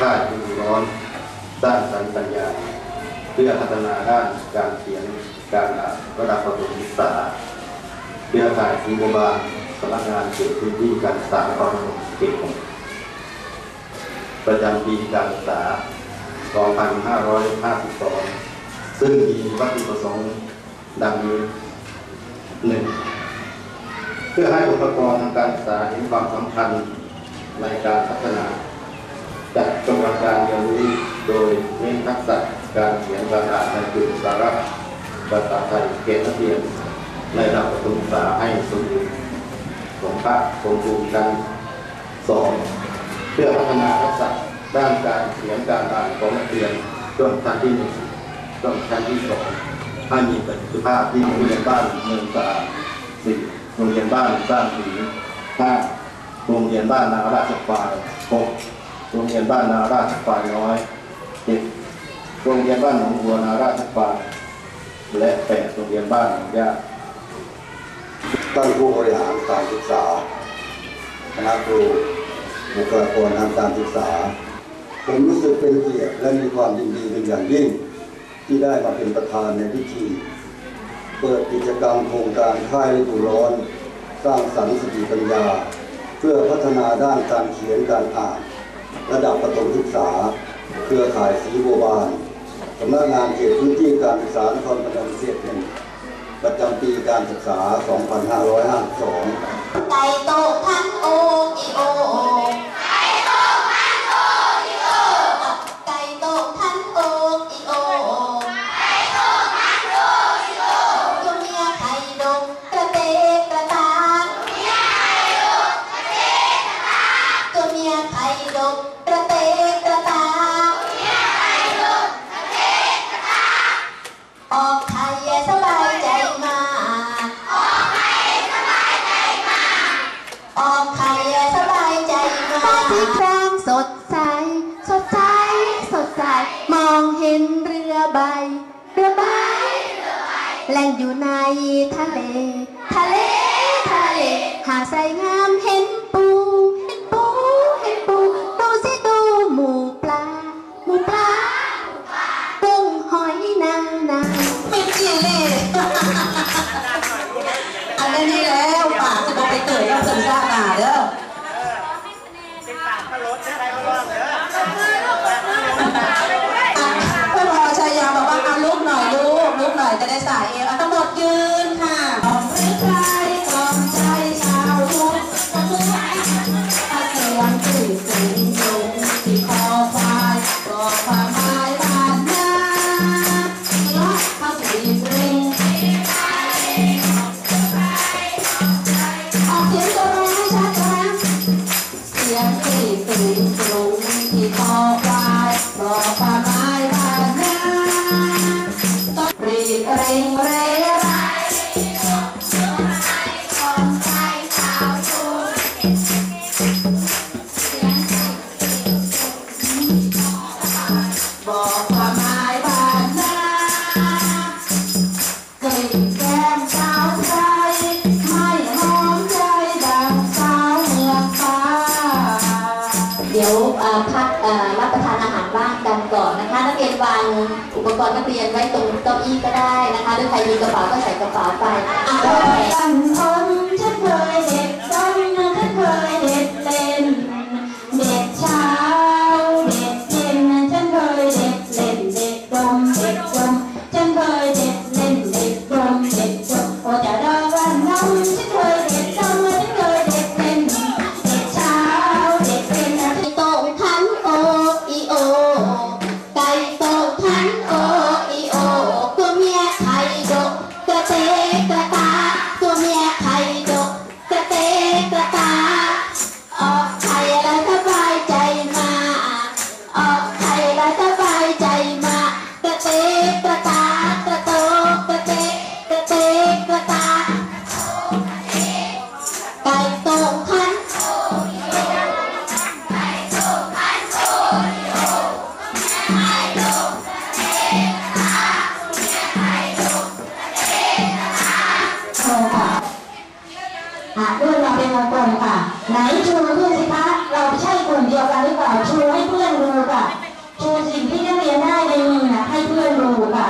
โครงการค่ายฤดูร้อนสร้างสรรค์ปัญญา เพื่อพัฒนาด้านการเขียนการอ่านระดับประถมศึกษาเครือข่ายสีโบาลสำนักงานเขตพื้นที่การศึกษานครพนเขตประจำปีการศึกษา 2552 ซึ่งมีวัตถุประสงค์ดังนี้หนึ่งเพื่อให้อุปกรณ์ทางการศึกษาเห็นความสำคัญในการพัฒนา จัดกระบวนการเรียนรู้โดยเน้นทักษะการเขียนการอ่าในกลุ่มสาระภาษาไทยเกณฑ์นักเรียนในระดับประถมศึกษาให้สมบูรณ์สมภาคสมบูรณ์กันสองเพื่อพัฒนาทักษะด้านการเขียนการอ่านของนักเรียนช่วงชั้นที่หนึ่งช่วงชั้นที่สองให้มีประสิทธิภาพที่โรงเรียนบ้านเมืองสะอาดสิบโรงเรียนบ้านสร้างสีห้าโรงเรียนบ้านนาราชฝ่ายหก โรงเรียนบ้านนาราชฝ่ายน้อยเจ็ดโรงเรียนบ้านหนองบัวนาราชฝ่ายและแปดโรงเรียนบ้านหนองย่าท่านผู้บริหารการศึกษาคณะครูบุคลากรทางการศึกษา ผมรู้สึกเป็นเกียรติและมีความยินดีเป็นอย่างยิ่ง ที่ได้มาเป็นประธานในพิธีเปิดกิจกรรมโครงการค่ายฤดูร้อน สร้างสรรค์สติปัญญา เพื่อพัฒนาด้านการเขียนการอ่าน ระดับประถมศึกษา เครือข่ายสีบัวบานสำนักงานเขตพื้นที่การศึกษานครพนมเขตหนึ่งประจำปีการศึกษา 2552ไก่ตกทันโออีโอ อยู่ในทะเล ทะเล ทะเล หาดใสงามเห็นปู เห็นปู เห็นปู ดูสิดูหมูปลา หมูปลากุ้งหอยนางนางเป็นจีเล่อันนี้แล้วป่าจะบอกไปเกิดแล้วถึงทราบป่าเด้อเป็นปากพะโล้เด้อใครก็ร้อง ลูกลูกหน่อยจะได้สายเองเอาทั้งหมดยืนค่ะ วางอุปกรณ์นักเรียนไว้ตรงเก้าอี้ก็ได้นะคะหรือใครมีกระเป๋าก็ใส่กระเป๋าไปอะฉันทนฉันเคยเด็ดต้ อะด้วยเราเป็นมงคลค่ะ ไหนชูมือนสิคะเราใช่กลุ่มเดียวกันหรือเปล่าชูให้เพื่อนดูค่ะชูสิ่งที่นักเรียนได้ในมือนะให้เพื่อนดูค่ะ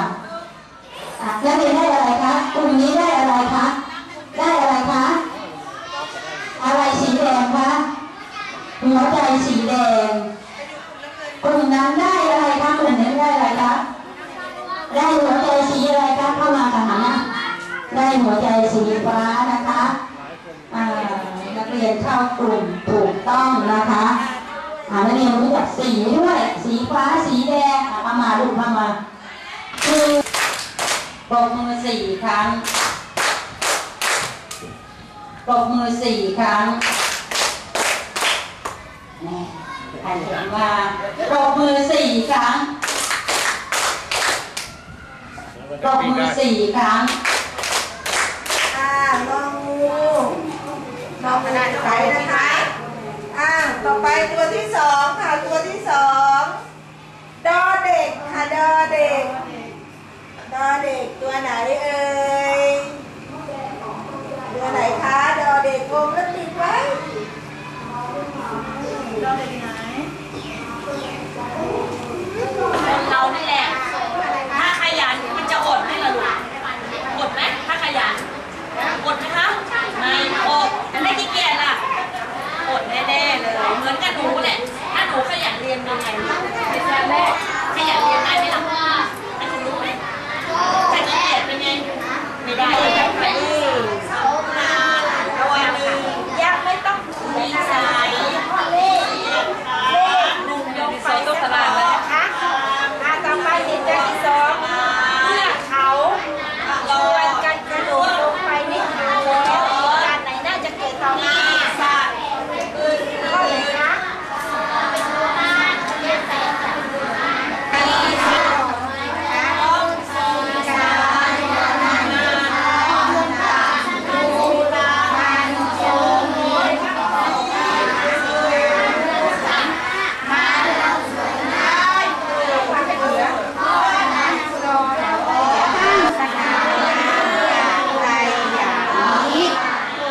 นักเรียนได้อะไรคะกลุ่มนี้ได้อะไรคะได้อะไรคะอะไรสีแดงคะหัวใจสีแดงกลุ่มนั้นได้อะไรคะกลุ่มนี้ได้อะไรคะได้หัวใจสีอะไรคะเข้ามาค่ะนหน้าได้หัวใจสีฟ้า เรียนเข้ากลุ่มถูกต้องนะคะอ่านักเรียนรู้จักสีด้วย สีฟ้าสีแดงอะเอามาดูเข้ามาคือปรบมือสี่ครั้งปรบมือสี่ครั้งแน่ใครเห็นว่าปรบมือสี่ครั้งปรบมือสี่ครั้ง อ่างองู นองขนาดไหนนะคะอ่าต่อไปตัวที่สองค่ะตัวที่สองดอเด็กค่ะดอเด็กดอเด็กตัวไหนเอ่ยตัวไหนคะดอเด็กวงแล้วติดไว้เป็นเรานี่แหละ ถ้าขยันมันจะอดไหมล่ะลูกอดไหมถ้าขยันอดไหมคะ ไม่อดแต่ไม่ขี้เกียจล่ะอดแน่ๆเลย เหมือนกับหนูแหละ ถ้าหนูขยันเรียนเป็นไงเป็นแรกแรกขยันเรียนได้ไหมล่ะให้คุณรู้ไหมถ้าขี้เกียจเป็นไง ไม่ได้เลยแบบนี้ตัวหนึ่งยังไม่ต้องมีสายเลขเลขหนึ่งยกไปสองนะคะ อ่า ต่อไปเหตุการณ์ที่สองเมื่อเขาชวนกันกระโดดลงไปในถังแล้วเหตุการณ์ไหนน่าจะเกิดต่อมาข้อไหนคะ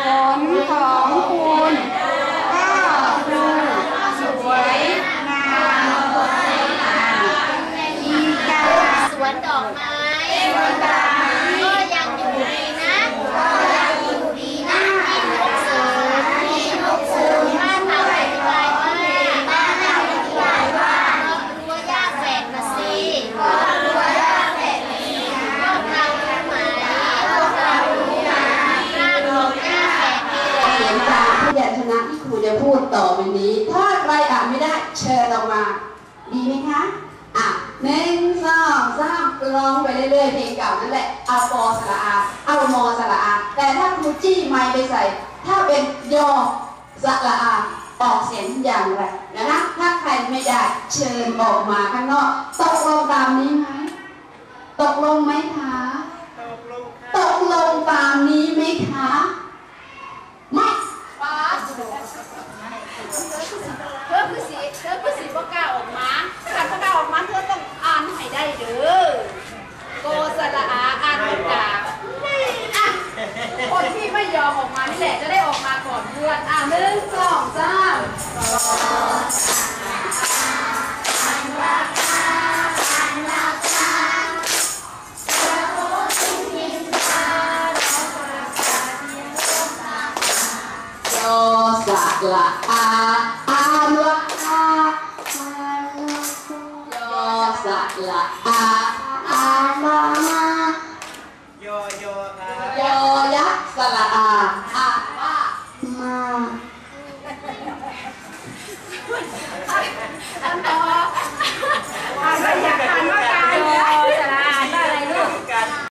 ผลของคุณก็ดูสวยงามมีการ สวนดอกไม้ก็ยังอยู่ดีนะก็ยังอยู่ดีนะมีนกเสริมมีนกเสริมบ้านเราอธิบายว่าบ้านเราอธิบายว่ารั้วหญ้าแฝกนะสิก็รั้วหญ้าแฝกนี่พวกเรารู้ไหมพวกเรารู้ไหมรากของหญ้าแฝกนี่เสียงตามพยัญชนะที่ครูจะพูดต่อไปนี้ ถ้าใครอ่านไม่ได้เชิญออกมา ดีไหมคะ หนึ่งสองสามร้องไปเรื่อยๆเพลงเก่านั่นแหละ เอาปอสระอา เอามอสระอา แต่ถ้าครูจี้ไมค์ไปใส่ ถ้าเป็นยอสระอาออกเสียงอย่างไรนะคะถ้าใครไม่ได้เชิญออกมาข้างนอกตกลงตามนี้ไหมตกลงไหมคะตกลงตามนี้ไหมคะไม่เธอคือสีเธอคือสีประกล้าออกมาถ้าประกล้าออกมาเธอต้องอ่านให้ได้เด้อโกสระอาอ่านประกาศอะคนที่ไม่ยอมออกมานี่ แหละจะได้ออกมาก่อนเพื่อน อะหนึ่งสองสามยอสระอาอานวะอายอสระอาอานวะ